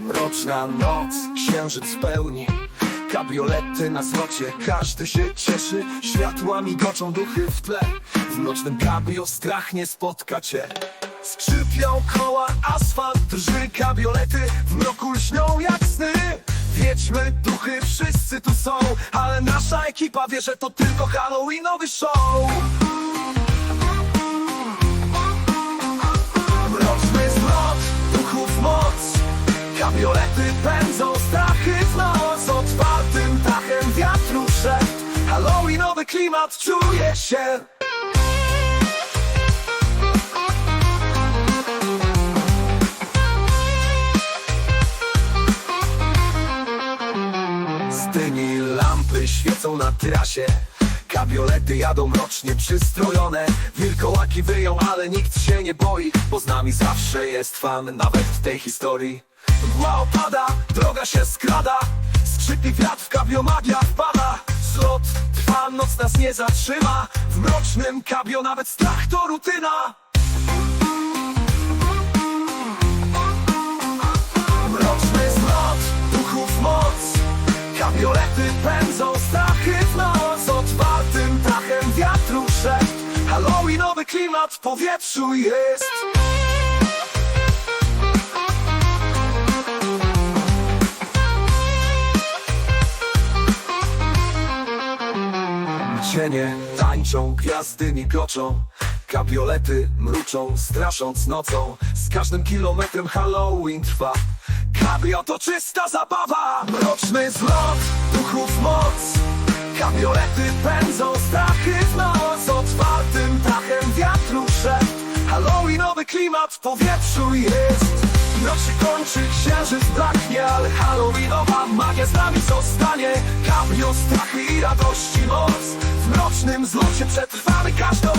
Mroczna noc, księżyc pełni. Kabriolety na zlocie, każdy się cieszy. Światłami goczą duchy w tle. W mrocznym kabrio strach nie spotka cię. Skrzypią koła, asfalt drży. Kabriolety w mroku lśnią jak sny. Wiedźmy, duchy, wszyscy tu są. Ale nasza ekipa wie, że to tylko Halloweenowy show Kabriolety pędzą strachy w noc Otwartym dachem wiatru szedł Halloweenowy klimat czuje się. Z tymi lampy świecą na trasie. Kabriolety jadą mrocznie przystrojone. Wilkołaki wyją, ale nikt się nie boi Bo z nami zawsze jest fan, nawet w tej historii Mgła opada, droga się skrada Skrzypi wiatr w kabrio magia wpada. Zlot trwa, noc nas nie zatrzyma W mrocznym kabio nawet strach to rutyna. Mroczny zlot, duchów moc Kabriolety pędzą strachy w noc. Otwartym dachem wiatru szedł Halloweenowy klimat w powietrzu jest Cienie. Tańczą, gwiazdy migoczą Kabriolety mruczą, strasząc nocą. Z każdym kilometrem Halloween trwa. Kabrio to czysta zabawa. Mroczny zlot, duchów moc. Kabriolety pędzą, strachy w noc Otwartym dachem wiatru szedł. Halloweenowy klimat w powietrzu jest. Noc się kończy, księżyc braknie Ale Halloweenowa magia z nami zostanie. Kabrio, strachy i radości moc W mrocznym zlocie przetrwamy każdą